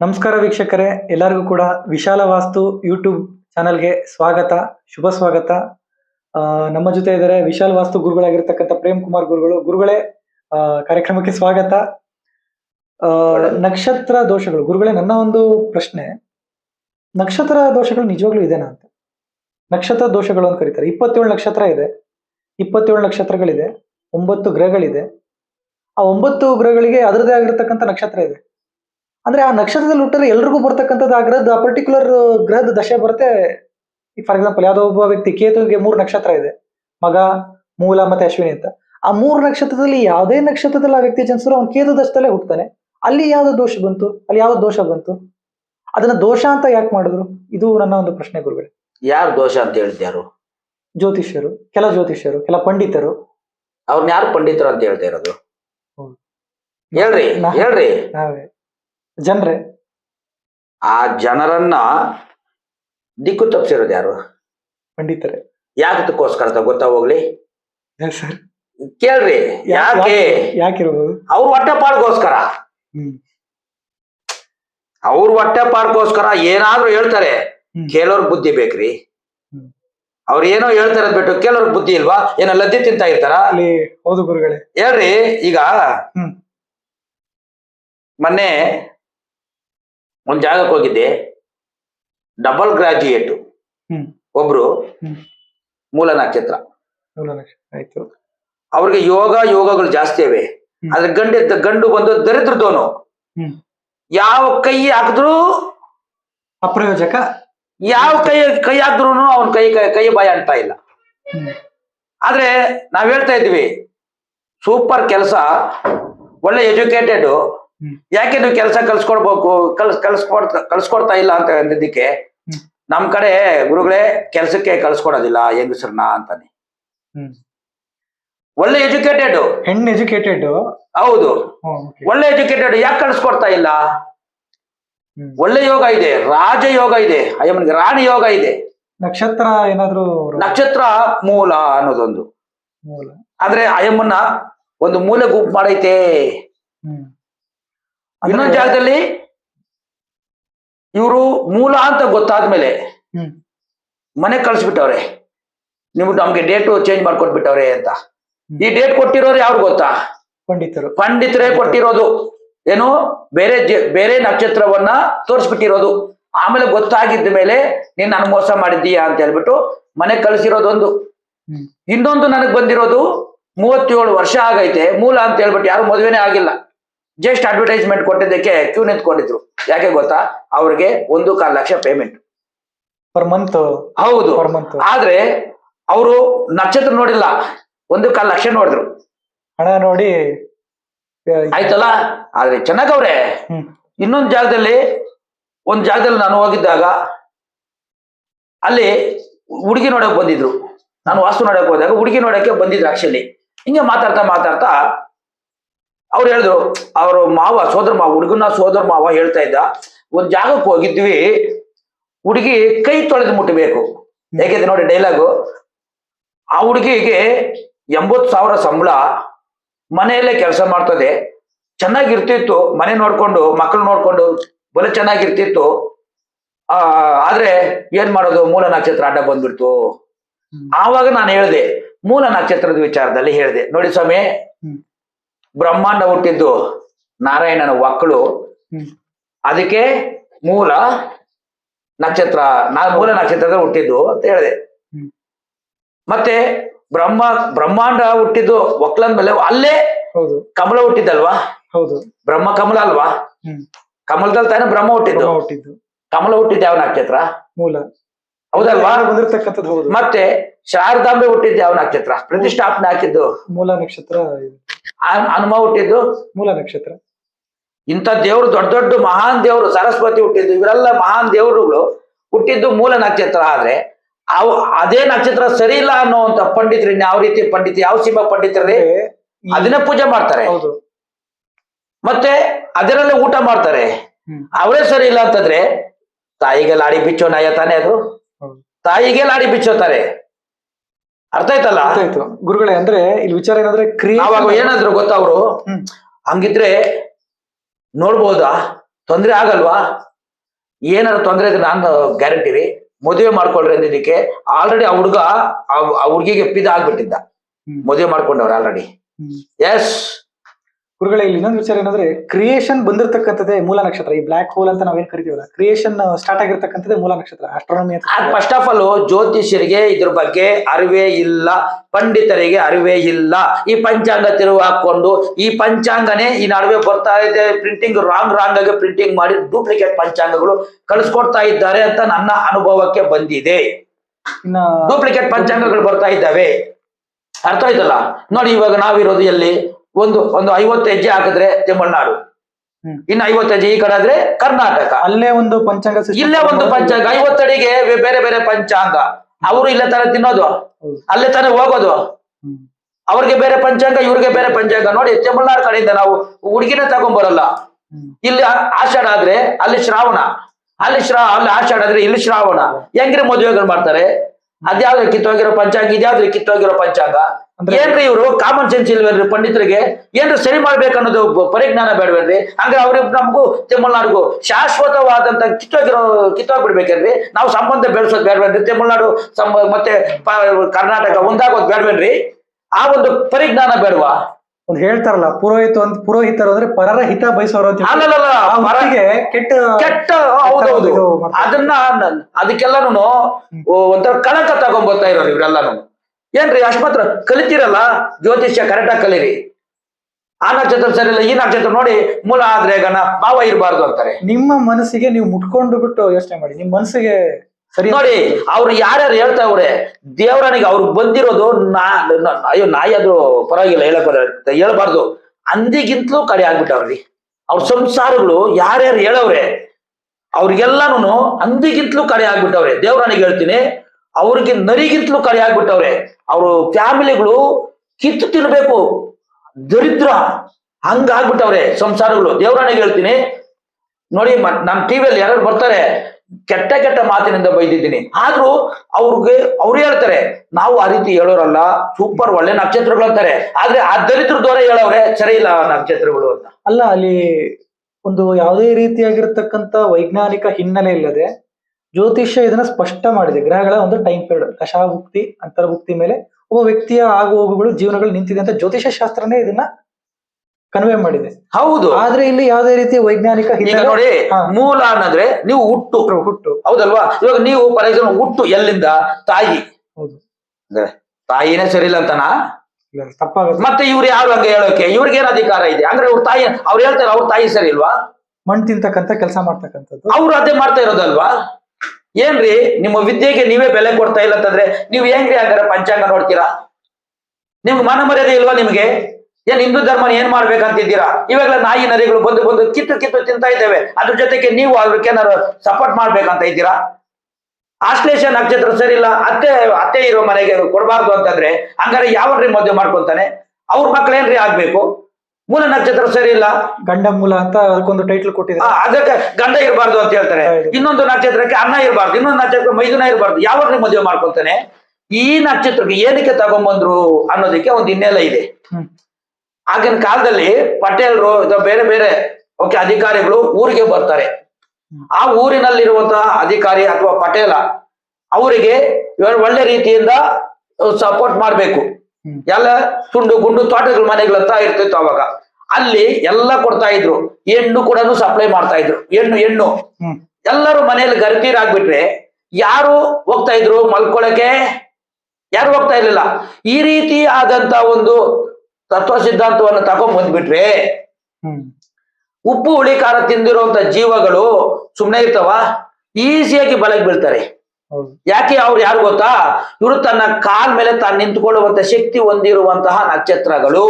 ನಮಸ್ಕಾರ ವೀಕ್ಷಕರೇ ಎಲ್ಲರಿಗೂ ಕೂಡ ವಿಶಾಲ ವಾಸ್ತು ಯೂಟ್ಯೂಬ್ ಚಾನಲ್ಗೆ ಸ್ವಾಗತ ಶುಭ ಸ್ವಾಗತ. ನಮ್ಮ ಜೊತೆ ಇದ್ದಾರೆ ವಿಶಾಲ ವಾಸ್ತು ಗುರುಗಳಾಗಿರ್ತಕ್ಕಂಥ ಪ್ರೇಮ್ ಕುಮಾರ್ ಗುರುಗಳು. ಗುರುಗಳೇ ಕಾರ್ಯಕ್ರಮಕ್ಕೆ ಸ್ವಾಗತ. ನಕ್ಷತ್ರ ದೋಷಗಳು ಗುರುಗಳೇ ನನ್ನ ಒಂದು ಪ್ರಶ್ನೆ. ನಕ್ಷತ್ರ ದೋಷಗಳು ನಿಜವಾಗ್ಲೂ ಇದೆನಾ ಅಂತ? ನಕ್ಷತ್ರ ದೋಷಗಳು ಅಂತ ಕರೀತಾರೆ. ಇಪ್ಪತ್ತೇಳು ನಕ್ಷತ್ರ ಇದೆ. ಇಪ್ಪತ್ತೇಳು ನಕ್ಷತ್ರಗಳಿದೆ. ಒಂಬತ್ತು ಗ್ರಹಗಳಿದೆ. ಆ ಒಂಬತ್ತು ಗ್ರಹಗಳಿಗೆ ಅದರದೇ ಆಗಿರ್ತಕ್ಕಂಥ ನಕ್ಷತ್ರ ಇದೆ. ಅಂದ್ರೆ ಆ ನಕ್ಷತ್ರದಲ್ಲಿ ಹುಟ್ಟರೆ ಎಲ್ರಿಗೂ ಬರ್ತಕ್ಕಂಥದ್ದು ಆ ಗ್ರಹದ ಪರ್ಟಿಕ್ಯುಲರ್ ಗ್ರಹದ ದಶೆ ಬರುತ್ತೆ. ಫಾರ್ ಎಕ್ಸಾಂಪಲ್ ಯಾವ್ದೋ ಒಬ್ಬ ವ್ಯಕ್ತಿ ಕೇತುವಿಗೆ ಮೂರು ನಕ್ಷತ್ರ ಇದೆ. ಮಗ ಮೂಲ ಮತ್ತೆ ಅಶ್ವಿನಿ ಅಂತ. ಆ ಮೂರು ನಕ್ಷತ್ರದಲ್ಲಿ ಯಾವುದೇ ನಕ್ಷತ್ರದಲ್ಲಿ ಆ ವ್ಯಕ್ತಿ ಜನಿಸಿದ್ರು ಅವ್ನು ಕೇತು ದಶದಲ್ಲೇ ಹುಟ್ಟತಾನೆ ಅಲ್ಲಿ ಯಾವ್ದು ದೋಷ ಬಂತು ಅಲ್ಲಿ ಯಾವ್ದು ದೋಷ ಬಂತು. ಅದನ್ನ ದೋಷ ಅಂತ ಯಾಕೆ ಮಾಡಿದ್ರು? ಇದು ನನ್ನ ಒಂದು ಪ್ರಶ್ನೆ ಗುರುಗಳೇ. ಯಾರು ದೋಷ ಅಂತ ಹೇಳಿದ್ಯಾರು ಜ್ಯೋತಿಷ್ಯರು ಕೆಲ ಜ್ಯೋತಿಷ್ಯರು ಕೆಲ ಪಂಡಿತರು. ಅವ್ರನ್ನ ಯಾರು ಪಂಡಿತರು ಅಂತ ಹೇಳ್ತಾ ಇರೋದು. ಹೇಳ್ರಿ ಹೇಳ್ರಿ. ನಾವೇ. ಜನರೇ? ಆ ಜನರನ್ನ ದಿಕ್ಕು ತಪ್ಪಿಸಿರೋದು ಯಾರು? ಪಂಡಿತರೇ. ಯಾಕದಕ್ಕೋಸ್ಕರ ಅಂತ ಗೊತ್ತಾ ಹೋಗ್ಲಿ? ಸರ್. ಕೇಳ್ರಿ ಯಾಕೆ ಯಾಕಿರ್ಬೋದು ಅವ್ರ ಹೊಟ್ಟೆ ಪಾಡ್ಗೋಸ್ಕರ ಹ್ಮ್. ಅವ್ರ ಹೊಟ್ಟೆ ಪಾಡ್ಗೋಸ್ಕರ ಏನಾದ್ರೂ ಹೇಳ್ತಾರೆ. ಕೇಳೋರ್ ಬುದ್ಧಿ ಬೇಕ್ರಿ. ಅವ್ರ ಏನೋ ಹೇಳ್ತಾರ ಬಿಟ್ಟು ಕೇಳೋರ್ ಬುದ್ಧಿ ಇಲ್ವಾ? ಏನೋ ಲದ್ದಿ ತಿಂತ ಇರ್ತಾರ? ಅಲ್ಲಿ ಹೌದು ಗುರುಗಳೇ. ಹೇಳ್ರಿ ಈಗ ಹ್ಮ್. ಮೊನ್ನೆ ಒಂದ್ ಜಾಗಕ್ಕೆ ಹೋಗಿದ್ದೆ. ಡಬಲ್ ಗ್ರಾಜುಯೇಟ್ ಹ್ಮ್. ಒಬ್ರು ಮೂಲ ನಕ್ಷತ್ರ. ಆಯ್ತು. ಅವ್ರಿಗೆ ಯೋಗ ಯೋಗಗಳು ಜಾಸ್ತಿ ಇವೆ. ಅದ್ರ ಆದ್ರೆ ಗಂಡ ಗಂಡು ಬಂದು ದರಿದ್ರದವನು. ಯಾವ ಕೈ ಹಾಕಿದ್ರು ಅಪ್ರಯೋಜಕ? ಯಾವ ಕೈ ಕೈ ಹಾಕಿದ್ರು ಅವನ್ ಕೈ ಕೈ ಬಾಯ ಅಂತ ಇಲ್ಲ. ಆದ್ರೆ ನಾವ್ ಹೇಳ್ತಾ ಇದ್ವಿ ಸೂಪರ್ ಕೆಲಸ ಒಳ್ಳೆ ಎಜುಕೇಟೆಡ್ ಯಾಕೆ ನೀವು ಕೆಲಸ ಕಲ್ಸ್ಕೊಡ್ಬೇಕು? ಕಲ್ಸ್ ಕಲ್ಸ್ಕೊಡ್ ಕಲ್ಸ್ಕೊಡ್ತಾ ಇಲ್ಲ ಅಂತ ಅಂದಿದ್ದಕ್ಕೆ ನಮ್ ಕಡೆ ಗುರುಗಳೇ ಕೆಲ್ಸಕ್ಕೆ ಕಲ್ಸ್ಕೊಡೋದಿಲ್ಲ ಹೆಂಗಸ್ರನ್ನ ಅಂತಾನೆ. ಹ್ಮ್. ಒಳ್ಳೆ ಎಜುಕೇಟೆಡ್ ಹೆಣ್ಣು ಎಜುಕೇಟೆಡ್ ಹೌದು. ಒಳ್ಳೆ ಎಜುಕೇಟೆಡ್ ಯಾಕೆ ಕಳ್ಸ್ಕೊಡ್ತಾ ಇಲ್ಲ? ಒಳ್ಳೆ ಯೋಗ ಇದೆ ರಾಜ ಯೋಗ ಇದೆ ಅಯ್ಯಮ್ಮನಿಗೆ ರಾಣಿ ಯೋಗ ಇದೆ. ನಕ್ಷತ್ರ ಏನಾದ್ರು ನಕ್ಷತ್ರ ಮೂಲ ಅನ್ನೋದೊಂದು. ಮೂಲ. ಆದ್ರೆ ಅಯ್ಯಮ್ಮನ್ನ ಒಂದು ಮೂಲೆ ಗುಂಪು ಮಾಡೈತೆ. ಇನ್ನೊಂದ್ ಜಾಗದಲ್ಲಿ ಇವರು ಮೂಲ ಅಂತ ಗೊತ್ತಾದ್ಮೇಲೆ ಹ್ಮ್. ಮನೆ ಕಳ್ಸಿಬಿಟ್ಟವ್ರೆ. ನಿಮ್ಗೆ ನಮ್ಗೆ ಡೇಟ್ ಚೇಂಜ್ ಮಾಡ್ಕೊಟ್ಬಿಟ್ಟವ್ರೆ ಅಂತ. ಈ ಡೇಟ್ ಕೊಟ್ಟಿರೋರು ಯಾರು ಗೊತ್ತಾ? ಪಂಡಿತರು. ಪಂಡಿತರೇ ಕೊಟ್ಟಿರೋದು. ಏನು? ಬೇರೆ ಬೇರೆ ನಕ್ಷತ್ರವನ್ನ ತೋರಿಸ್ಬಿಟ್ಟಿರೋದು. ಆಮೇಲೆ ಗೊತ್ತಾಗಿದ್ದ ಮೇಲೆ ನೀನ್ ನನ್ ಮೋಸ ಮಾಡಿದ್ದೀಯಾ ಅಂತ ಹೇಳ್ಬಿಟ್ಟು ಮನೆ ಕಳ್ಸಿರೋದೊಂದು. ಇನ್ನೊಂದು ನನಗ್ ಬಂದಿರೋದು ಮೂವತ್ತೇಳು ವರ್ಷ ಆಗೈತೆ. ಮೂಲ ಅಂತ ಹೇಳ್ಬಿಟ್ಟು ಯಾರು ಮದುವೆನೇ ಆಗಿಲ್ಲ. ಜಸ್ಟ್ ಅಡ್ವರ್ಟೈಸ್ಮೆಂಟ್ ಕೊಟ್ಟಿದ್ದಕ್ಕೆ ಕ್ಯೂ ನಿಂತ್ಕೊಂಡಿದ್ರು. ಯಾಕೆ ಗೊತ್ತಾ? ಅವ್ರಿಗೆ ಒಂದು ಕಾಲ್ ಲಕ್ಷ ಪೇಮೆಂಟ್ ಪರ್ ಮಂತ್ ಹೌದು. ಪರ್ ಮಂತ್ ಆದ್ರೆ ಅವರು ನಕ್ಷತ್ರ ನೋಡಿಲ್ಲ. ಒಂದು ಕಾಲ್ ಲಕ್ಷ ನೋಡಿದ್ರು. ಹಣ ನೋಡಿ ಆಯ್ತಲ್ಲ? ಆದ್ರೆ ಚೆನ್ನಾಗವ್ರೆ ಇನ್ನೊಂದು ಜಾಗದಲ್ಲಿ ಒಂದ್ ಜಾಗದಲ್ಲಿ ನಾನು ಹೋಗಿದ್ದಾಗ ಅಲ್ಲಿ ಹುಡುಗಿ ನೋಡಕ್ ಬಂದಿದ್ರು. ನಾನು ವಾಸ್ತು ನೋಡಕ್ ಹೋದಾಗ ಹುಡುಗಿ ನೋಡಕ್ಕೆ ಬಂದಿದ್ರು ಆಕ್ಚುಲಿ ಹಿಂಗೆ ಮಾತಾಡ್ತಾ ಮಾತಾಡ್ತಾ ಅವ್ರು ಹೇಳಿದ್ರು ಅವರು ಮಾವ ಸೋದರ ಮಾವ ಹುಡುಗನ ಸೋದರ ಮಾವ ಹೇಳ್ತಾ ಇದ್ದ ಒಂದ್ ಜಾಗಕ್ಕೆ ಹೋಗಿದ್ವಿ ಹುಡುಗಿ ಕೈ ತೊಳೆದು ಮುಟ್ಟಬೇಕು ಹೇಗಿದೆ ನೋಡಿ ಡೈಲಾಗು ಆ ಹುಡುಗಿಗೆ ಎಂಬತ್ತು ಸಾವಿರ ಸಂಬಳ ಮನೆಯಲ್ಲೇ ಕೆಲಸ ಮಾಡ್ತದೆ. ಚೆನ್ನಾಗಿರ್ತಿತ್ತು ಮನೆ ನೋಡ್ಕೊಂಡು ಮಕ್ಕಳು ನೋಡ್ಕೊಂಡು ಬಲ ಚೆನ್ನಾಗಿರ್ತಿತ್ತು. ಆ ಆದ್ರೆ ಏನ್ ಮಾಡೋದು ಮೂಲ ನಕ್ಷತ್ರ ಅಡ್ಡ ಬಂದ್ಬಿಡ್ತು. ಆವಾಗ ನಾನು ಹೇಳ್ದೆ ಮೂಲ ನಕ್ಷತ್ರದ ವಿಚಾರದಲ್ಲಿ ಹೇಳಿದೆ. ನೋಡಿ ಸ್ವಾಮಿ ಬ್ರಹ್ಮಾಂಡ ಹುಟ್ಟಿದ್ದು ನಾರಾಯಣನ ಒಕ್ಕಳು. ಅದಕ್ಕೆ ಮೂಲ ನಕ್ಷತ್ರ ನಾ ಮೂಲ ನಕ್ಷತ್ರದ ಹುಟ್ಟಿದ್ದು ಅಂತ ಹೇಳಿದೆ. ಮತ್ತೆ ಬ್ರಹ್ಮ ಬ್ರಹ್ಮಾಂಡ ಹುಟ್ಟಿದ್ದು ಒಕ್ಲನ್ ಮೇಲೆ ಅಲ್ಲೇ ಹೌದು. ಕಮಲ ಹುಟ್ಟಿದ್ದಲ್ವಾ? ಹೌದು. ಬ್ರಹ್ಮ ಕಮಲ ಅಲ್ವಾ? ಕಮಲದಲ್ಲಿ ತಾನೇ ಬ್ರಹ್ಮ ಹುಟ್ಟಿದ್ದು. ಹುಟ್ಟಿದ್ದು. ಕಮಲ ಹುಟ್ಟಿದ್ದು ಯಾವ ನಕ್ಷತ್ರ? ಮೂಲ. ಹೌದಲ್ವಾ? ಬಂದಿರ್ತಕ್ಕಂಥದ್ದು ಮತ್ತೆ ಶಾರದಾಂಬೆ ಹುಟ್ಟಿದ್ದು ಯಾವ ನಕ್ಷತ್ರ? ಪ್ರತಿಷ್ಠಾಪನೆ ಹಾಕಿದ್ದು. ಮೂಲ ನಕ್ಷತ್ರ ಹನುಮ ಹುಟ್ಟಿದ್ದು ಮೂಲ ನಕ್ಷತ್ರ. ಇಂಥ ದೇವ್ರು ದೊಡ್ಡ ದೊಡ್ಡ ಮಹಾನ್ ದೇವರು ಸರಸ್ವತಿ ಹುಟ್ಟಿದ್ದು ಇವರೆಲ್ಲ ಮಹಾನ್ ದೇವರುಗಳು ಹುಟ್ಟಿದ್ದು ಮೂಲ ನಕ್ಷತ್ರ. ಆದ್ರೆ ಅವು ಅದೇ ನಕ್ಷತ್ರ ಸರಿ ಇಲ್ಲ ಅನ್ನೋಂತ ಪಂಡಿತರು ಯಾವ ರೀತಿ ಪಂಡಿತ ಯಾವ ಸಿಂಹ ಪಂಡಿತರೇ ಅದನ್ನ ಪೂಜೆ ಮಾಡ್ತಾರೆ. ಹೌದು. ಮತ್ತೆ ಅದರಲ್ಲೇ ಊಟ ಮಾಡ್ತಾರೆ. ಅವರೇ ಸರಿ ಇಲ್ಲ ಅಂತಂದ್ರೆ ತಾಯಿಗೆ ಲಾಡಿ ಬಿಚ್ಚೋ ನಾಯ ತಾನೇ ಅದು? ತಾಯಿಗೆ ಲಾಡಿ ಬಿಚ್ಚೋತಾರೆ ಅರ್ಥ ಆಯ್ತಲ್ಲ? ಗುರುಗಳೇ ಅಂದ್ರೆ ಇಲ್ಲಿ ವಿಚಾರ ಏನಂದ್ರೆ ಕ್ರಿಯೆ ಏನಾದ್ರು ಏನಂದ್ರು ಗೊತ್ತಾ ಅವರು? ಹಂಗಿದ್ರೆ ನೋಡ್ಬೋದಾ? ತೊಂದ್ರೆ ಆಗಲ್ವಾ? ಏನಾದ್ರು ತೊಂದ್ರೆ ಇದ್ರೆ ನಾನು ಗ್ಯಾರಂಟಿ ರೀ ಮದುವೆ ಮಾಡ್ಕೊಳ್ರಿ ಅಂದಿದ್ದಕ್ಕೆ ಆಲ್ರೆಡಿ ಆ ಹುಡುಗ ಆ ಹುಡುಗಿಗೆ ಪಿದ ಆಗ್ಬಿಟ್ಟಿದ್ದ. ಮದುವೆ ಮಾಡ್ಕೊಂಡವ್ರ ಆಲ್ರೆಡಿ ಎಸ್ ಗುರುಗಳೇ ಇಲ್ಲಿ ಇನ್ನೊಂದು ವಿಚಾರ ಏನಂದ್ರೆ ಕ್ರಿಯೇಷನ್ ಬಂದಿರತಕ್ಕಂಥದ್ದೇ ಮೂಲ ನಕ್ಷತ್ರ. ಈ ಬ್ಲಾಕ್ ಹೋಲ್ ಅಂತ ನಾವೇನ್ ಕರಿತೀವಲ್ಲ ಕ್ರಿಯೇಷನ್ ಸ್ಟಾರ್ಟ್ ಆಗಿರ್ತಕ್ಕಂಥದ್ದೇ ಮೂಲ ನಕ್ಷತ್ರ ಆಸ್ಟ್ರಾನಮಿ ಫಸ್ಟ್ ಆಫ್ ಆಲ್ ಜ್ಯೋತಿಷ್ಯರಿಗೆ ಇದ್ರ ಬಗ್ಗೆ ಅರಿವೇ ಇಲ್ಲ ಪಂಡಿತರಿಗೆ ಅರಿವೇ ಇಲ್ಲ. ಈ ಪಂಚಾಂಗ ತಿರುವು ಹಾಕೊಂಡು ಈ ಪಂಚಾಂಗನೇ ಈ ನಡುವೆ ಬರ್ತಾ ಇದೆ ಪ್ರಿಂಟಿಂಗ್ ರಾಂಗ್ ರಾಂಗ್ ಆಗಿ ಪ್ರಿಂಟಿಂಗ್ ಮಾಡಿ ಡೂಪ್ಲಿಕೇಟ್ ಪಂಚಾಂಗಗಳು ಕಳಿಸ್ಕೊಡ್ತಾ ಇದ್ದಾರೆ ಅಂತ ನನ್ನ ಅನುಭವಕ್ಕೆ ಬಂದಿದೆ. ಡೂಪ್ಲಿಕೇಟ್ ಪಂಚಾಂಗಗಳು ಬರ್ತಾ ಇದ್ದಾವೆ. ಅರ್ಥ ಆಯ್ತಲ್ಲ? ನೋಡಿ ಇವಾಗ ನಾವಿರೋದು ಎಲ್ಲಿ? ಒಂದು ಒಂದು ಐವತ್ತು ಹೆಜ್ಜೆ ಹಾಕಿದ್ರೆ ತಮಿಳ್ನಾಡು. ಇನ್ನು ಐವತ್ತು ಹೆಜ್ಜೆ ಈ ಕಡೆ ಆದ್ರೆ ಕರ್ನಾಟಕ. ಅಲ್ಲೇ ಒಂದು ಪಂಚಾಂಗ ಇಲ್ಲೇ ಒಂದು ಪಂಚಾಂಗ ಐವತ್ತಡಿಗೆ ಬೇರೆ ಬೇರೆ ಪಂಚಾಂಗ. ಅವರು ಇಲ್ಲೇ ತರ ತಿನ್ನೋದು. ಅಲ್ಲೇ ತಾನೇ ಹೋಗೋದು. ಹ್ಮ್. ಅವ್ರಿಗೆ ಬೇರೆ ಪಂಚಾಂಗ ಇವ್ರಿಗೆ ಬೇರೆ ಪಂಚಾಂಗ. ನೋಡಿ ತಮಿಳ್ನಾಡು ಕಡೆಯಿಂದ ನಾವು ಹುಡುಗಿನ ತಗೊಂಡ್ಬರಲ್ಲ. ಇಲ್ಲಿ ಆಷಾಢ ಆದ್ರೆ ಅಲ್ಲಿ ಶ್ರಾವಣ. ಅಲ್ಲಿ ಶ್ರಾ ಅಲ್ಲಿ ಆಷಾಢ ಆದ್ರೆ ಇಲ್ಲಿ ಶ್ರಾವಣ. ಹೆಂಗ್ರಿ ಮದುವೆಗಳು ಮಾಡ್ತಾರೆ? ಅದ್ಯಾವ್ದು ಕಿತ್ತೋಗಿರೋ ಪಂಚಾಂಗ ಇದ್ಯಾವ್ದು ಕಿತ್ತೋಗಿರೋ ಪಂಚಾಂಗ? ಏನ್ರಿ ಇವರು ಕಾಮನ್ ಸೆನ್ಸ್ ಇಲ್ವೇನ್ರಿ ಪಂಡಿತರಿಗೆ? ಏನ್ರಿ ಸರಿ ಮಾಡ್ಬೇಕನ್ನೋದು ಪರಿಜ್ಞಾನ ಬೇಡವೇನ್ರಿ? ಹಂಗ ಅವ್ರಿಗೆ ನಮಗೂ ತಮಿಳ್ನಾಡಿಗೂ ಶಾಶ್ವತವಾದಂತ ಕಿತ್ತೋಗಿರೋ ಕಿತ್ತೋಗ್ಬಿಡ್ಬೇಕೇನ್ರಿ? ನಾವು ಸಂಬಂಧ ಬೆಳೆಸೋದು ಬೇಡವೇನ್ರಿ? ತಮಿಳ್ನಾಡು ಮತ್ತೆ ಕರ್ನಾಟಕ ಒಂದಾಗೋದು ಬೇಡವೇನ್ರಿ? ಆ ಒಂದು ಪರಿಜ್ಞಾನ ಬೇಡವಾ? ಒಂದ್ ಹೇಳ್ತಾರಲ್ಲ ಪುರೋಹಿತ ಅಂತ ಪುರೋಹಿತರು ಅಂದ್ರೆ ಪರರ ಹಿತ ಬಯಸೋರು ಅಂತ. ಅಲ್ಲಲ್ಲ ಕೆಟ್ಟ ಕೆಟ್ಟ ಹೌದೌದು. ಅದನ್ನ ಅದಕ್ಕೆಲ್ಲಾನು ಒಂಥರ ಕಳಂಕ ತಗೊಂಡ್ಬರ್ತಾ ಇರೋರು ಇವರೆಲ್ಲಾನು. ಏನ್ರಿ ಅಷ್ಟು ಮಾತ್ರ ಕಲಿತಿರಲ್ಲ? ಜ್ಯೋತಿಷ್ಯ ಕರೆಕ್ಟಾಗಿ ಕಲೀರಿ. ಆ ನಕ್ಷತ್ರ ಸರಿ ಇಲ್ಲ ಈ ನಕ್ಷತ್ರ ನೋಡಿ ಮೂಲ ಆದ್ರೆ ಗಣ ಭಾವ ಇರಬಾರ್ದು ಅಂತಾರೆ. ನಿಮ್ಮ ಮನಸ್ಸಿಗೆ ನೀವು ಮುಟ್ಕೊಂಡು ಬಿಟ್ಟು ಯೋಚನೆ ಮಾಡಿ ನಿಮ್ ಮನಸ್ಸಿಗೆ ನೋಡಿ ಅವ್ರು ಯಾರ್ಯಾರು ಹೇಳ್ತಾವ್ರೆ ದೇವರನಿಗೆ ಅವ್ರಿಗೆ ಬಂದಿರೋದು ನಾ ಅಯ್ಯೋ ನಾಯಿ ಅದು ಪರವಾಗಿಲ್ಲ ಹೇಳಕ್ ಹೇಳಬಾರ್ದು. ಅಂದಿಗಿಂತಲೂ ಕಡೆ ಆಗ್ಬಿಟ್ಟವ್ರಿ. ಅವ್ರ ಸಂಸಾರಗಳು ಯಾರ್ಯಾರು ಹೇಳವ್ರೆ ಅವ್ರಿಗೆಲ್ಲಾನು ಅಂದಿಗಿಂತಲೂ ಕಡೆ ಆಗ್ಬಿಟ್ಟವ್ರೆ. ದೇವರನಿಗೆ ಹೇಳ್ತೀನಿ ಅವ್ರಿಗೆ ನರಿಗಿಂತಲೂ ಕಡೆ ಆಗ್ಬಿಟ್ಟವ್ರೆ. ಅವ್ರ ಫ್ಯಾಮಿಲಿಗಳು ಕಿತ್ತು ತಿನ್ಬೇಕು. ದರಿದ್ರ ಹಂಗಾಗ್ಬಿಟ್ಟವ್ರೆ ಸಂಸಾರಗಳು. ದೇವರನಿಗೆ ಹೇಳ್ತೀನಿ ನೋಡಿ ನಮ್ಮ ನಮ್ ಟಿವಿಯಲ್ಲಿ ಯಾರು ಬರ್ತಾರೆ ಕೆಟ್ಟ ಕೆಟ್ಟ ಮಾತಿನಿಂದ ಬೈದಿದ್ದೀನಿ. ಆದ್ರೂ ಅವ್ರಿಗೆ, ಅವ್ರು ಹೇಳ್ತಾರೆ, ನಾವು ಆ ರೀತಿ ಹೇಳೋರಲ್ಲ ಸೂಪರ್ ಒಳ್ಳೆ ನಕ್ಷತ್ರಗಳು ಅಂತಾರೆ. ಆದ್ರೆ ಆ ದರಿದ್ರದವರೇ ಹೇಳವ್ರೆ, ಸರಿ ಇಲ್ಲ ನಕ್ಷತ್ರಗಳು ಅಂತ. ಅಲ್ಲ, ಅಲ್ಲಿ ಒಂದು ಯಾವುದೇ ರೀತಿಯಾಗಿರ್ತಕ್ಕಂತ ವೈಜ್ಞಾನಿಕ ಹಿನ್ನೆಲೆ ಇಲ್ಲದೆ ಜ್ಯೋತಿಷ್ಯ ಇದನ್ನ ಸ್ಪಷ್ಟ ಮಾಡಿದೆ. ಗ್ರಹಗಳ ಒಂದು ಟೈಮ್ ಪೀರಿಯಡ್ ಕಷಾಭುಕ್ತಿ ಅಂತರ್ಭುಕ್ತಿ ಮೇಲೆ ಒಬ್ಬ ವ್ಯಕ್ತಿಯ ಆಗು ಹೋಗುಗಳು ಜೀವನಗಳು ನಿಂತಿದೆ ಅಂತ ಜ್ಯೋತಿಷ್ಯ ಶಾಸ್ತ್ರನೇ ಇದನ್ನ ಕನ್ವೆ ಮಾಡಿದೆ. ಹೌದು. ಆದ್ರೆ ಇಲ್ಲಿ ಯಾವುದೇ ರೀತಿಯ ವೈಜ್ಞಾನಿಕ ಈಗ ನೋಡಿ ಮೂಲ ಅನ್ನೋದ್ರೆ ನೀವು ಹುಟ್ಟು. ಹುಟ್ಟು ಹೌದಲ್ವಾ? ಇವಾಗ ನೀವು ಫಾರ್ ಎಕ್ಸಾಂಪಲ್ ಹುಟ್ಟು ಎಲ್ಲಿಂದ? ತಾಯಿ. ಹೌದು. ತಾಯಿನೇ ಸರಿ ಇಲ್ಲ ಅಂತನಾ ತಪ್ಪಾಗುತ್ತೆ. ಮತ್ತೆ ಇವ್ರು ಯಾರು ಹಂಗೆ ಹೇಳೋಕೆ? ಇವ್ರಿಗೆ ಏನ್ ಅಧಿಕಾರ ಇದೆ? ಅಂದ್ರೆ ಅವ್ರ ತಾಯಿ ಅವ್ರು ಹೇಳ್ತಾರೆ ಅವ್ರ ತಾಯಿ ಸರಿ ಇಲ್ವಾ ಮಣ್ಣು ತಿಂತಕ್ಕಂಥ ಕೆಲಸ ಮಾಡ್ತಕ್ಕಂಥದ್ದು. ಅವ್ರು ಅದೇ ಮಾಡ್ತಾ ಇರೋದಲ್ವಾ? ಏನ್ರಿ? ನಿಮ್ಮ ವಿದ್ಯೆಗೆ ನೀವೇ ಬೆಲೆ ಕೊಡ್ತಾ ಇಲ್ಲ ಅಂತಂದ್ರೆ ನೀವು ಹೆಂಗ್ರಿ ಹಂಗಾರೆ ಪಂಚಾಂಗ ನೋಡ್ತೀರಾ? ನಿಮ್ಗೆ ಮನ ಮರ್ಯಾದೆ ಇಲ್ವಾ ನಿಮ್ಗೆ? ಏನ್ ಹಿಂದೂ ಧರ್ಮ ಏನ್ ಮಾಡ್ಬೇಕಂತಿದ್ದೀರಾ? ಇವಾಗಲೇ ನಾಯಿ ನರಿಗಳು ಬಂದು ಬಂದು ಕಿತ್ತು ಕಿತ್ತು ತಿಂತಾ ಇದ್ದೇವೆ. ಅದ್ರ ಜೊತೆಗೆ ನೀವು ಅದಕ್ಕೇನಾರು ಸಪೋರ್ಟ್ ಮಾಡ್ಬೇಕಂತ ಇದ್ದೀರಾ? ಆಶ್ಲೇಷ ನಕ್ಷತ್ರ ಸರಿ ಇಲ್ಲ ಅತ್ತೆ ಅತ್ತೆ ಇರೋ ಮನೆಗೆ ಕೊಡಬಾರ್ದು ಅಂತಂದ್ರೆ ಹಂಗಾರೆ ಯಾವನ್ರಿ ಮದುವೆ ಮಾಡ್ಕೊಂತಾನೆ? ಅವ್ರ ಮಕ್ಳೇನ್ರಿ ಆಗ್ಬೇಕು? ಮೂಲ ನಕ್ಷತ್ರ ಸರಿ ಇಲ್ಲ ಗಂಡ ಮೂಲ ಅಂತ ಅದಕ್ಕೊಂದು ಟೈಟ್ಲ್ ಕೊಟ್ಟಿದೆ ಕೊಟ್ಟಿದ್ದಾರೆ ಅದಕ್ಕೆ ಗಂಡ ಇರಬಾರ್ದು ಅಂತ ಹೇಳ್ತಾರೆ. ಇನ್ನೊಂದು ನಕ್ಷತ್ರಕ್ಕೆ ಅನ್ನ ಇರಬಾರ್ದು ಇನ್ನೊಂದು ನಕ್ಷತ್ರ ಮೈದುನ ಇರಬಾರ್ದು. ಯಾವಾಗ ಮದುವೆ ಮಾಡ್ಕೊಂತಾನೆ? ಈ ನಕ್ಷತ್ರಕ್ಕೆ ಏನಕ್ಕೆ ತಗೊಂಬಂದ್ರು ಅನ್ನೋದಕ್ಕೆ ಒಂದು ಹಿನ್ನೆಲೆ ಇದೆ. ಆಗಿನ ಕಾಲದಲ್ಲಿ ಪಟೇಲ್ರು ಬೇರೆ ಬೇರೆ ಓಕೆ ಅಧಿಕಾರಿಗಳು ಊರಿಗೆ ಬರ್ತಾರೆ. ಆ ಊರಿನಲ್ಲಿರುವಂತಹ ಅಧಿಕಾರಿ ಅಥವಾ ಪಟೇಲ ಅವರಿಗೆ ಒಳ್ಳೆ ರೀತಿಯಿಂದ ಸಪೋರ್ಟ್ ಮಾಡ್ಬೇಕು. ಎಲ್ಲ ತುಂಡು ಗುಂಡು ತೋಟಗಳ ಮನೆಗಳಂತ ಇರ್ತಿತ್ತು ಅವಾಗ. ಅಲ್ಲಿ ಎಲ್ಲ ಕೊಡ್ತಾ ಇದ್ರು. ಹೆಣ್ಣು ಕೂಡ ಸಪ್ಲೈ ಮಾಡ್ತಾ ಇದ್ರು. ಹೆಣ್ಣು ಹೆಣ್ಣು. ಎಲ್ಲರೂ ಮನೆಯಲ್ಲಿ ಗರ್ಭೀರಾಗ್ಬಿಟ್ರೆ ಯಾರು ಹೋಗ್ತಾ ಇದ್ರು ಮಲ್ಕೊಳಕ್ಕೆ? ಯಾರು ಹೋಗ್ತಾ ಇರ್ಲಿಲ್ಲ. ಈ ರೀತಿ ಆದಂತ ಒಂದು ತತ್ವ ಸಿದ್ಧಾಂತವನ್ನು ತಗೊಂಡ್ ಬಂದ್ಬಿಟ್ರೆ ಹ್ಮ್. ಉಪ್ಪು ಹುಳಿ ಖಾರ ತಿಂದಿರುವಂತ ಜೀವಗಳು ಸುಮ್ನೆ ಇರ್ತಾವ ಈಸಿಯಾಗಿ ಬಲಗ್ ಬೀಳ್ತಾರೆ. ಯಾಕೆ ಅವ್ರು ಯಾರು ಗೊತ್ತಾ? ಇವರು ತನ್ನ ಕಾಲ್ ಮೇಲೆ ತಾನು ನಿಂತ್ಕೊಳ್ಳುವಂತ ಶಕ್ತಿ ಹೊಂದಿರುವಂತಹ ನಕ್ಷತ್ರಗಳು.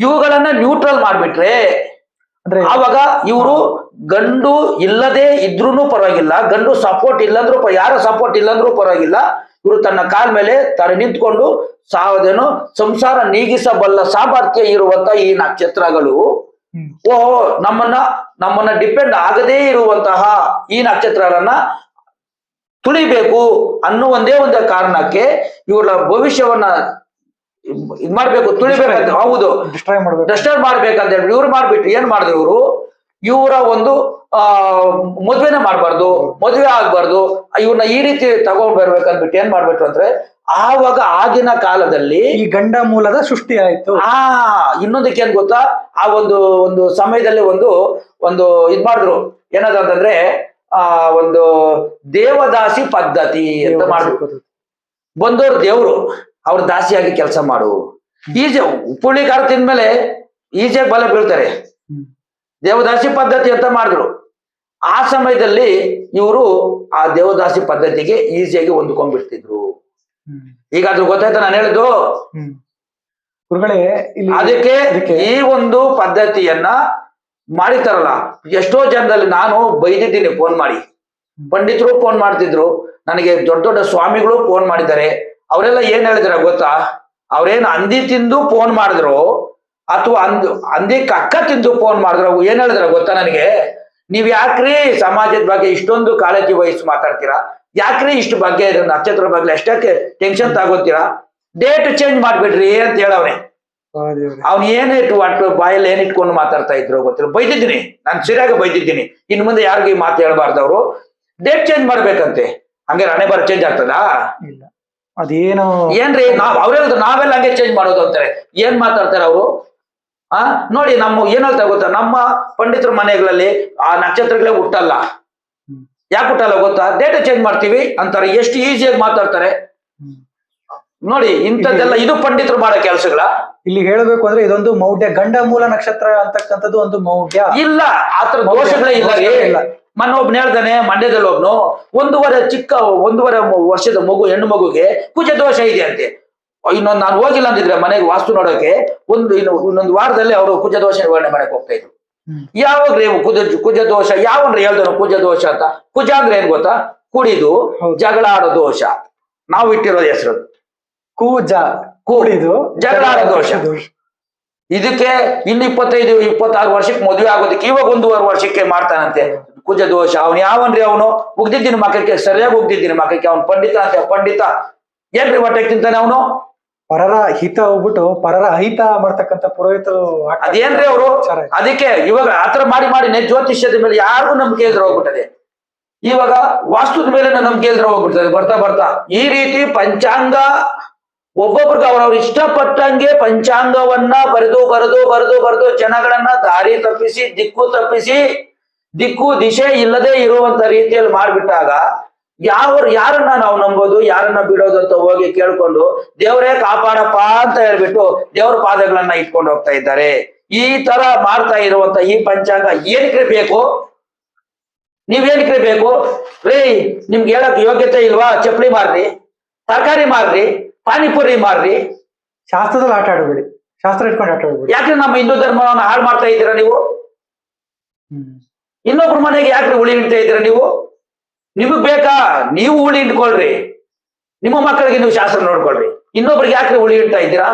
ಇವುಗಳನ್ನ ನ್ಯೂಟ್ರಲ್ ಮಾಡ್ಬಿಟ್ರೆ ಅಂದ್ರೆ ಆವಾಗ ಇವರು ಗಂಡು ಇಲ್ಲದೆ ಇದ್ರೂನು ಪರವಾಗಿಲ್ಲ ಗಂಡು ಸಪೋರ್ಟ್ ಇಲ್ಲಂದ್ರೂ ಯಾರ ಸಪೋರ್ಟ್ ಇಲ್ಲಂದ್ರೂ ಪರವಾಗಿಲ್ಲ ಇವರು ತನ್ನ ಕಾಲ್ ಮೇಲೆ ತರ ನಿಂತ್ಕೊಂಡು ಸಾವದೇನು ಸಂಸಾರ ನೀಗಿಸಬಲ್ಲ ಸಾಮರ್ಥ್ಯ ಇರುವಂತ ಈ ನಕ್ಷತ್ರಗಳು. ಓಹೋ ನಮ್ಮನ್ನ ನಮ್ಮನ್ನ ಡಿಪೆಂಡ್ ಆಗದೇ ಇರುವಂತಹ ಈ ನಕ್ಷತ್ರಗಳನ್ನ ತುಳಿಬೇಕು ಅನ್ನೋ ಒಂದೇ ಒಂದು ಕಾರಣಕ್ಕೆ ಇವರ ಭವಿಷ್ಯವನ್ನ ಇದ್ ಮಾಡ್ಬೇಕು ತುಳಿಬೇಕಂತ ಹೌದು. ಡಿಸ್ಟ್ರಾಯ್ ಮಾಡ್ಬೇಕು. ಡಿಸ್ಟರ್ಬ್ ಮಾಡ್ಬೇಕಂತ ಹೇಳಿ ಇವ್ರು ಮಾಡ್ಬಿಟ್ಟು ಏನ್ ಮಾಡಿದ್ರು ಇವರು? ಇವರ ಒಂದು ಆ ಮದ್ವೆನ ಮಾಡ್ಬಾರ್ದು ಮದ್ವೆ ಆಗ್ಬಾರ್ದು ಇವ್ರನ್ನ ಈ ರೀತಿ ತಗೊಂಡ್ ಬರ್ಬೇಕಂದ್ಬಿಟ್ಟು ಏನ್ ಮಾಡ್ಬಿಟ್ರು ಅಂದ್ರೆ ಆವಾಗ ಆಗಿನ ಕಾಲದಲ್ಲಿ ಈ ಗಂಡ ಮೂಲದ ಸೃಷ್ಟಿ ಆಯ್ತು. ಆ ಇನ್ನೊಂದಕ್ಕೆ ಏನ್ ಗೊತ್ತಾ? ಆ ಒಂದು ಒಂದು ಸಮಯದಲ್ಲಿ ಒಂದು ಒಂದು ಇದ್ ಮಾಡಿದ್ರು. ಏನದು ಅಂತಂದ್ರೆ ಆ ಒಂದು ದೇವದಾಸಿ ಪದ್ಧತಿ ಅಂತ ಮಾಡ್ಬೇಕು ಬಂದವ್ರ ದೇವ್ರು ಅವ್ರ ದಾಸಿಯಾಗಿ ಕೆಲಸ ಮಾಡು. ಈಜೆ ಉಪ್ಪುಳಿ ಖಾರ ತಿಂದ್ಮೇಲೆ ಈಜೆ ಬಲ ಬೀಳ್ತಾರೆ. ದೇವದಾಸಿ ಪದ್ಧತಿ ಅಂತ ಮಾಡಿದ್ರು. ಆ ಸಮಯದಲ್ಲಿ ಇವರು ಆ ದೇವದಾಸಿ ಪದ್ಧತಿಗೆ ಈಸಿಯಾಗಿ ಹೊಂದ್ಕೊಂಡ್ಬಿಡ್ತಿದ್ರು. ಈಗ ಅದ್ರ ಗೊತ್ತಾಯ್ತಾ ನಾನು ಹೇಳಿದ್ದು? ಅದಕ್ಕೆ ಅದಕ್ಕೆ ಈ ಒಂದು ಪದ್ಧತಿಯನ್ನ ಮಾಡಿತಾರಲ್ಲ. ಎಷ್ಟೋ ಜನದಲ್ಲಿ ನಾನು ಬೈದಿದ್ದೀನಿ ಫೋನ್ ಮಾಡಿ. ಪಂಡಿತರು ಫೋನ್ ಮಾಡ್ತಿದ್ರು. ನನಗೆ ದೊಡ್ಡ ದೊಡ್ಡ ಸ್ವಾಮಿಗಳು ಫೋನ್ ಮಾಡಿದ್ದಾರೆ. ಅವರೆಲ್ಲ ಏನ್ ಹೇಳಿದಾರೆ ಗೊತ್ತಾ? ಅವ್ರೇನ್ ಅಂದಿ ತಿಂದು ಫೋನ್ ಮಾಡಿದ್ರು. ಅಥವಾ ಅಂದ್ ಅಂದಿಕ್ ಅಕ್ಕ ತಿಂದು ಫೋನ್ ಮಾಡಿದ್ರು ಏನ್ ಹೇಳಿದ್ರ ಗೊತ್ತಾ ನನಗೆ? ನೀವ್ ಯಾಕ್ರಿ ಸಮಾಜದ ಬಗ್ಗೆ ಇಷ್ಟೊಂದು ಕಾಳಜಿ ವಹಿಸಿ ಮಾತಾಡ್ತೀರಾ? ಯಾಕ್ರಿ ಇಷ್ಟು ಬಗ್ಗೆ ಇದನ್ನ ನಕ್ಷತ್ರ ಬಗ್ಗೆ ಎಷ್ಟಕ್ಕೆ ಟೆನ್ಷನ್ ತಗೋತೀರಾ? ಡೇಟ್ ಚೇಂಜ್ ಮಾಡ್ಬಿಡ್ರಿ ಅಂತ ಹೇಳವ್ರೆ ಅವ್ನ ಏನ್ ಇಟ್ಟು ಒಟ್ಟು ಬಾಯಲ್ಲಿ ಏನ್ ಇಟ್ಕೊಂಡು ಮಾತಾಡ್ತಾ ಇದ್ರು ಗೊತ್ತಿಲ್ಲ. ಬೈದಿದ್ದೀನಿ. ನಾನು ಸರಿಯಾಗಿ ಬೈದಿದ್ದೀನಿ. ಇನ್ ಮುಂದೆ ಯಾರಿಗೂ ಈ ಮಾತು ಹೇಳ್ಬಾರ್ದು ಅವರು. ಡೇಟ್ ಚೇಂಜ್ ಮಾಡ್ಬೇಕಂತೆ. ಹಂಗೆ ಹಣೆ ಬರ ಚೇಂಜ್ ಆಗ್ತದಾ? ಅದೇನು ಏನ್ರಿ ನಾವ್ ಅವ್ರೆಲ್ಲ ನಾವೆಲ್ಲ ಹಂಗೆ ಚೇಂಜ್ ಮಾಡೋದು ಅಂತಾರೆ. ಏನ್ ಮಾತಾಡ್ತಾರೆ ಅವರು? ಆ? ನೋಡಿ ನಮ್ಮ ಏನ್ ಹೇಳ್ತಾ ಗೊತ್ತಾ? ನಮ್ಮ ಪಂಡಿತರ ಮನೆಗಳಲ್ಲಿ ಆ ನಕ್ಷತ್ರಗಳೇ ಹುಟ್ಟಲ್ಲ. ಯಾಕೆ ಹುಟ್ಟಲ್ಲ ಗೊತ್ತಾ? ಡೇಟ್ ಚೇಂಜ್ ಮಾಡ್ತೀವಿ ಅಂತಾರೆ. ಎಷ್ಟು ಈಸಿಯಾಗಿ ಮಾತಾಡ್ತಾರೆ. ನೋಡಿ ಇಂಥದ್ದೆಲ್ಲ ಇದು ಪಂಡಿತರು ಮಾಡೋ ಕೆಲಸಗಳ. ಇಲ್ಲಿ ಹೇಳಬೇಕು ಅಂದ್ರೆ ಇದೊಂದು ಮೌಢ್ಯ. ಗಂಡ ಮೂಲ ನಕ್ಷತ್ರ ಅಂತಕ್ಕಂಥದ್ದು ಒಂದು ಮೌಢ್ಯ. ಇಲ್ಲ ಆತರ ದೋಷಗಳೇ ಇಲ್ಲ ಮನ ಒಬ್ನ ಹೇಳ್ದಾನೆ ಮೊನ್ನೆ ಒಬ್ನು ಹೇಳ್ತಾನೆ ಮಂಡ್ಯದಲ್ಲಿ ಒಬ್ನು ಒಂದೂವರೆ ಚಿಕ್ಕ ಒಂದೂವರೆ ವರ್ಷದ ಮಗು ಹೆಣ್ಣು ಮಗುಗೆ ಕುಜ ದೋಷ ಇದೆ ಅಂತೆ. ಇನ್ನೊಂದು ನಾನು ಹೋಗಿಲ್ಲ ಅಂದಿದ್ರೆ ಮನೆಗೆ ವಾಸ್ತು ನೋಡೋಕೆ ಒಂದು ಇನ್ನು ಇನ್ನೊಂದು ವಾರದಲ್ಲಿ ಅವರು ಕುಜ ದೋಷ ನಿವಾರಣೆ ಮಾಡಕ್ ಹೋಗ್ತಾ ಇದ್ರು. ಯಾವಾಗ ಕುಜ ಕುಜ ದೋಷ ಯಾವನ್ರಿ ಹೇಳ್ದನು ಕುಜದೋಷ ಅಂತ? ಕುಜ ಅಂದ್ರೆ ಏನ್ ಗೊತ್ತಾ? ಕುಡಿದು. ಜಗಳ ಆಡೋ ದೋಷ. ನಾವು ಇಟ್ಟಿರೋದು ಹೆಸರು ಕೂಜ ಕೂಡಿದು ಜಗಳ ಆಡೋ ದೋಷ. ಇದಕ್ಕೆ ಇನ್ನು ಇಪ್ಪತ್ತೈದು ಇಪ್ಪತ್ತಾರು ವರ್ಷಕ್ಕೆ ಮದುವೆ ಆಗೋದಕ್ಕೆ ಇವಾಗ ಒಂದೂವರೆ ವರ್ಷಕ್ಕೆ ಮಾಡ್ತಾನಂತೆ. ಕುಜ ದೋಷ ಅವನು ಯಾವನ್ರಿ ಅವನು? ಉಗ್ದಿದ್ದೀನಿ ಮಕ್ಕಳಿಗೆ ಸರಿಯಾಗಿ ಉಗ್ದಿದ್ದೀನಿ ಮಕ್ಕಳಿಗೆ. ಅವನು ಪಂಡಿತ ಅಂತೆ ಪಂಡಿತ. ಏನ್ರಿ ಹೊಟ್ಟೆಗೆ ತಿಂತಾನೆ ಅವನು? ಪರರ ಹಿತ ಹೋಗ್ಬಿಟ್ಟು ಪರರ ಅಹಿತ ಮಾಡ್ತಕ್ಕಂಥ ಪುರೋಹಿತರು ಅದೇನ್ರಿ ಅವರು? ಅದಕ್ಕೆ ಇವಾಗ ಆತರ ಮಾಡಿ ಮಾಡಿ ನೆ ಜ್ಯೋತಿಷ್ಯದ ಮೇಲೆ ಯಾರಿಗೂ ನಂಬಿಕೆ ಇಲ್ದ್ರೆ ಹೋಗ್ಬಿಟ್ಟದೆ. ಇವಾಗ ವಾಸ್ತುದ ಮೇಲೆ ನಂಬಿಕೆ ಇಲ್ದ್ರೆ ಹೋಗ್ಬಿಡ್ತದೆ. ಬರ್ತಾ ಬರ್ತಾ. ಈ ರೀತಿ ಪಂಚಾಂಗ ಒಬ್ಬೊಬ್ರಿಗೆ ಅವ್ರವ್ರು ಇಷ್ಟಪಟ್ಟಂಗೆ ಪಂಚಾಂಗವನ್ನ ಬರೆದು ಬರೆದು ಬರೆದು ಬರೆದು ಜನಗಳನ್ನ ದಾರಿ ತಪ್ಪಿಸಿ ದಿಕ್ಕು ತಪ್ಪಿಸಿ ದಿಕ್ಕು ದಿಶೆ ಇಲ್ಲದೆ ಇರುವಂತ ರೀತಿಯಲ್ಲಿ ಮಾಡ್ಬಿಟ್ಟಾಗ ಯಾವ ಯಾರನ್ನ ನಾವು ನಂಬೋದು ಯಾರನ್ನ ಬಿಡೋದು ಅಂತ ಹೋಗಿ ಕೇಳ್ಕೊಂಡು ದೇವರೇ ಕಾಪಾಡಪ್ಪ ಅಂತ ಹೇಳ್ಬಿಟ್ಟು ದೇವ್ರ ಪಾದಗಳನ್ನ ಇಟ್ಕೊಂಡು ಹೋಗ್ತಾ ಇದ್ದಾರೆ. ಈ ತರ ಮಾಡ್ತಾ ಇರುವಂತ ಈ ಪಂಚಾಂಗ ಏನಕ್ಕೆ ಬೇಕು? ನೀವೇನಕ್ಕೆ ಬೇಕು? ರೀ ನಿಮ್ಗೆ ಹೇಳಕ್ ಯೋಗ್ಯತೆ ಇಲ್ವಾ? ಚಪ್ಪಲಿ ಮಾರ್ರಿ ತರಕಾರಿ ಮಾರ್ರಿ ಪಾನಿಪುರಿ ಮಾರ್ರಿ. ಶಾಸ್ತ್ರದಲ್ಲಿ ಆಟ ಆಡಬೇಡಿ. ಶಾಸ್ತ್ರ ಇಟ್ಕೊಂಡು ಆಟ ಆಡಬೇಡಿ. ಯಾಕೆ ನಮ್ಮ ಹಿಂದೂ ಧರ್ಮವನ್ನು ಹಾಳು ಮಾಡ್ತಾ ಇದ್ದೀರಾ ನೀವು? ಇನ್ನೊಬ್ರ ಮನೆಗೆ ಯಾಕ್ರಿ ಉಳಿ ಇಡ್ತಾ ಇದ್ದೀರಾ ನೀವು? ನಿಮಗ್ ಬೇಕಾ? ನೀವು ಹುಳಿ ಇಟ್ಕೊಳ್ರಿ. ನಿಮ್ಮ ಮಕ್ಕಳಿಗೆ ನೀವು ಶಾಸ್ತ್ರ ನೋಡ್ಕೊಳ್ರಿ. ಇನ್ನೊಬ್ರಿಗೆ ಯಾಕ್ರಿ ಹುಳಿ ಇಡ್ತಾ ಇದ್ದೀರಾ?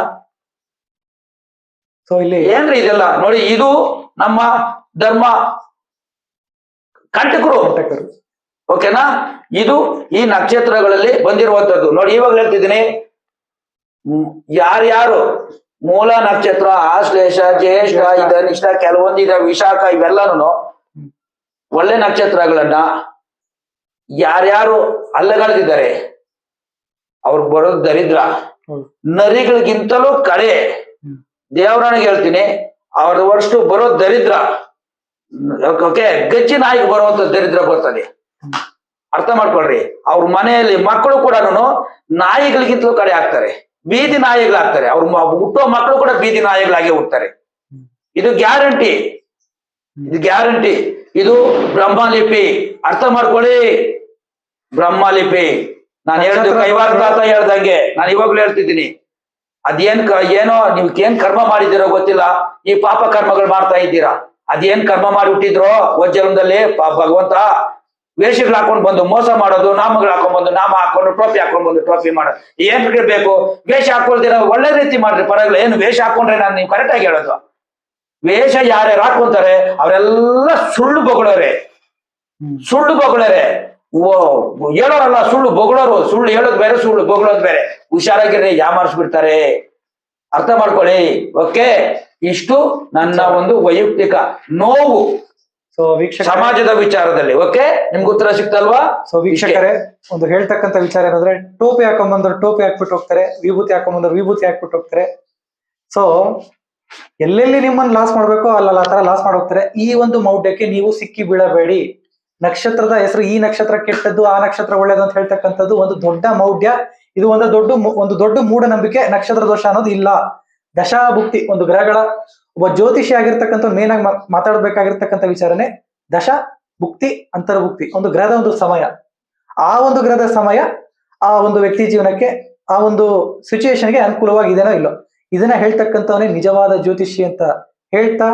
ಸೊ ಇಲ್ಲಿ ಏನ್ರಿ ಇದೆಲ್ಲ? ನೋಡಿ ಇದು ನಮ್ಮ ಧರ್ಮ ಕಂಟಕರು. ಓಕೆನಾ? ಇದು ಈ ನಕ್ಷತ್ರಗಳಲ್ಲಿ ಬಂದಿರುವಂತದ್ದು ನೋಡಿ ಇವಾಗ ಹೇಳ್ತಿದ್ದೀನಿ. ಯಾರ್ಯಾರು ಮೂಲ ನಕ್ಷತ್ರ ಆಶ್ಲೇಷ ಜ್ಯೇಷ್ಠ ಇದನಿಷ್ಠ ಕೆಲವೊಂದಿದ ವಿಶಾಖ ಇವೆಲ್ಲನೂ ಒಳ್ಳೆ ನಕ್ಷತ್ರಗಳನ್ನ ಯಾರ್ಯಾರು ಅಲ್ಲಗಳಿದ್ದಾರೆ ಅವ್ರು ಬರೋದು ದರಿದ್ರ. ನರಿಗಳಿಗಿಂತಲೂ ಕಡೆ. ದೇವರನಿಗೆ ಹೇಳ್ತೀನಿ ಅವ್ರ ವರ್ಷ ಬರೋ ದರಿದ್ರ. ಓಕೆ ಗಜ್ಜಿ ನಾಯಿಗೆ ಬರುವಂತ ದರಿದ್ರ ಬರ್ತದೆ. ಅರ್ಥ ಮಾಡ್ಕೊಳ್ರಿ ಅವ್ರ ಮನೆಯಲ್ಲಿ ಮಕ್ಕಳು ಕೂಡ ನಾಯಿಗಳಿಗಿಂತಲೂ ಕಡೆ ಆಗ್ತಾರೆ. ಬೀದಿ ನಾಯಿಗಳಾಗ್ತಾರೆ. ಅವ್ರ ಹುಟ್ಟೋ ಮಕ್ಕಳು ಕೂಡ ಬೀದಿ ನಾಯಿಗಳಾಗಿ ಹುಡ್ತಾರೆ ಇದು ಗ್ಯಾರಂಟಿ. ಇದು ಗ್ಯಾರಂಟಿ. ಇದು ಬ್ರಹ್ಮಲಿಪಿ. ಅರ್ಥ ಮಾಡ್ಕೊಳ್ಳಿ. ಬ್ರಹ್ಮಲಿಪಿ. ನಾನು ಹೇಳಿದ ಕೈವಾರ ತಾತ ಹೇಳ್ದಂಗೆ. ನಾನು ಇವಾಗ್ಲೂ ಹೇಳ್ತಿದ್ದೀನಿ. ಅದೇನ್ ಏನೋ ಏನ್ ಕರ್ಮ ಮಾಡಿದಿರೋ ಗೊತ್ತಿಲ್ಲ. ಈ ಪಾಪ ಕರ್ಮಗಳು ಮಾಡ್ತಾ ಇದ್ದೀರಾ. ಅದೇನ್ ಕರ್ಮ ಮಾಡಿ ಹುಟ್ಟಿದ್ರೋ ಪಾಪ ಭಗವಂತ ವೇಷಗಳು ಹಾಕೊಂಡು ಬಂದು ಮೋಸ ಮಾಡೋದು ನಾಮಗಳು ಹಾಕೊಂಡ್ ಬಂದು ನಾಮ ಹಾಕೊಂಡು ಟ್ರೋಫಿ ಹಾಕೊಂಡ್ ಬಂದು ಟ್ರೋಫಿ ಮಾಡೋದು ಏನ್ ಬೇಕು? ವೇಷ ಹಾಕೊಳ್ದಿರ ಒಳ್ಳೆ ರೀತಿ ಮಾಡ್ರಿ ಪರವಾಗಿಲ್ಲ. ಏನು ವೇಷ ಹಾಕೊಂಡ್ರೆ ನಾನು ನೀವು ಕರೆಕ್ಟ್ ಆಗಿ ಹೇಳೋದು. ವೇಷ ಯಾರ್ಯಾರು ಹಾಕೊಂತಾರೆ ಅವರೆಲ್ಲ ಸುಳ್ಳು ಬೊಗಳೋರೆ. ಸುಳ್ಳು ಬೊಗಳರೆ. ಓ ಹೇಳೋರಲ್ಲ ಸುಳ್ಳು ಬೊಗಳೋರು. ಸುಳ್ಳು ಹೇಳೋದ್ ಬೇರೆ ಸುಳ್ಳು ಬೊಗಳೋದ್ ಬೇರೆ. ಹುಷಾರಾಗಿರ್ರಿ ಯಾಮಾರಿಸ್ಬಿಡ್ತಾರೆ ಅರ್ಥ ಮಾಡ್ಕೊಳ್ಳಿ. ಓಕೆ? ಇಷ್ಟು ನನ್ನ ಒಂದು ವೈಯಕ್ತಿಕ ನೋವು ಸೊ ವೀಕ್ಷಕ ಸಮಾಜದ ವಿಚಾರದಲ್ಲಿ. ಓಕೆ? ನಿಮ್ಗೆ ಉತ್ತರ ಸಿಕ್ತಲ್ವಾ? ಸೊ ವೀಕ್ಷಕರೇ ಒಂದು ಹೇಳ್ತಕ್ಕಂತ ವಿಚಾರ ಏನಂದ್ರೆ ಟೋಪಿ ಹಾಕೊಂಬಂದ್ರೆ ಟೋಪಿ ಹಾಕ್ಬಿಟ್ಟು ಹೋಗ್ತಾರೆ ವಿಭೂತಿ ಹಾಕೊಂಬಂದ್ರು ವಿಭೂತಿ ಹಾಕ್ಬಿಟ್ಟು ಹೋಗ್ತಾರೆ. ಸೊ ಎಲ್ಲೆಲ್ಲಿ ನಿಮ್ಮನ್ನ ಲಾಸ್ ಮಾಡ್ಬೇಕೋ ಅಲ್ಲ ಆ ತರ ಲಾಸ್ ಮಾಡೋಗ್ತಾರೆ ಈ ಒಂದು ಮೌಢ್ಯಕ್ಕೆ ನೀವು ಸಿಕ್ಕಿ ಬೀಳಬೇಡಿ. ನಕ್ಷತ್ರದ ಹೆಸರು ಈ ನಕ್ಷತ್ರ ಕೆಟ್ಟದ್ದು, ಆ ನಕ್ಷತ್ರ ಒಳ್ಳೇದು ಅಂತ ಹೇಳ್ತಕ್ಕಂಥದ್ದು ಒಂದು ದೊಡ್ಡ ಮೌಢ್ಯ. ಇದು ಒಂದು ದೊಡ್ಡ ಒಂದು ದೊಡ್ಡ ಮೂಢನಂಬಿಕೆ ನಕ್ಷತ್ರ ದೋಷ ಅನ್ನೋದು ಇಲ್ಲ. ದಶಾಭುಕ್ತಿ ಒಂದು ಗ್ರಹಗಳ. ಒಬ್ಬ ಜ್ಯೋತಿಷಿ ಆಗಿರ್ತಕ್ಕಂಥ ಮೇನ್ ಆಗಿ ಮಾತಾಡ್ಬೇಕಾಗಿರ್ತಕ್ಕಂಥ ವಿಚಾರನೆ ದಶ ಭುಕ್ತಿ ಅಂತರ್ಭುಕ್ತಿ. ಒಂದು ಗ್ರಹದ ಒಂದು ಸಮಯ. ಆ ಒಂದು ಗ್ರಹದ ಸಮಯ ಆ ಒಂದು ವ್ಯಕ್ತಿ ಜೀವನಕ್ಕೆ, ಆ ಒಂದು ಸಿಚುಯೇಷನ್ಗೆ ಅನುಕೂಲವಾಗಿದೆನೋ ಇಲ್ಲೋ. ಇದನ್ನ ಹೇಳ್ತಕ್ಕಂಥವನೇ ನಿಜವಾದ ಜ್ಯೋತಿಷಿ ಅಂತ ಹೇಳ್ತಾ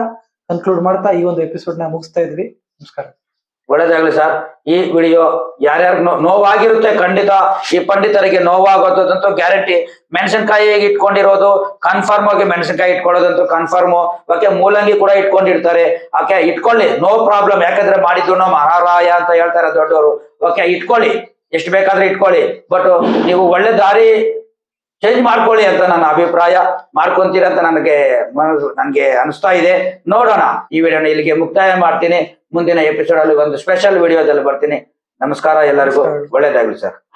ಕನ್ಕ್ಲೂಡ್ ಮಾಡ್ತಾ ಈ ಒಂದು ಎಪಿಸೋಡ್ನ ಮುಗಿಸ್ತಾ ಇದ್ವಿ. ನಮಸ್ಕಾರ. ಒಳ್ಳೇದಾಗ್ಲಿ ಸರ್ ಈ ವಿಡಿಯೋ ಯಾರ್ಯಾರು ನೋವಾಗಿರುತ್ತೆ ಖಂಡಿತ, ಈ ಪಂಡಿತರಿಗೆ ನೋವಾಗೋದಂತೂ ಗ್ಯಾರಂಟಿ ಮೆಣಸಿನಕಾಯಿ ಇಟ್ಕೊಂಡಿರೋದು? ಕನ್ಫರ್ಮ್ ಆಗಿ ಮೆಣಸಿನಕಾಯಿ ಇಟ್ಕೊಳ್ಳೋದಂತೂ ಕನ್ಫರ್ಮ್ ಓಕೆ, ಮೂಲಂಗಿ ಕೂಡ ಇಟ್ಕೊಂಡಿರ್ತಾರೆ. ಓಕೆ, ಇಟ್ಕೊಳ್ಳಿ. ನೋ ಪ್ರಾಬ್ಲಮ್ ಯಾಕಂದ್ರೆ ಮಾಡಿದ್ದು ನಮ್ಮ ಮಹಾರಾಯ ಅಂತ ಹೇಳ್ತಾರೆ ದೊಡ್ಡವರು. ಓಕೆ, ಇಟ್ಕೊಳ್ಳಿ. ಎಷ್ಟು ಬೇಕಾದ್ರೆ ಇಟ್ಕೊಳ್ಳಿ. ಬಟ್ ನೀವು ಒಳ್ಳೆ ದಾರಿ ಚೇಂಜ್ ಮಾಡ್ಕೊಳ್ಳಿ ಅಂತ ನನ್ನ ಅಭಿಪ್ರಾಯ. ಮಾಡ್ಕೊಂತೀರ ಅಂತ ನನಗೆ ಮನಸ್ಸು ನನಗೆ ಅನಿಸ್ತಾ ಇದೆ. ನೋಡೋಣ. ಈ ವಿಡಿಯೋನ ಇಲ್ಲಿಗೆ ಮುಕ್ತಾಯ ಮಾಡ್ತೀನಿ. ಮುಂದಿನ ಎಪಿಸೋಡ್ ಅಲ್ಲಿ ಒಂದು ಸ್ಪೆಷಲ್ ವಿಡಿಯೋದಲ್ಲಿ ಬರ್ತೀನಿ. ನಮಸ್ಕಾರ ಎಲ್ಲರಿಗೂ. ಒಳ್ಳೇದಾಗ್ಲಿ ಸರ್.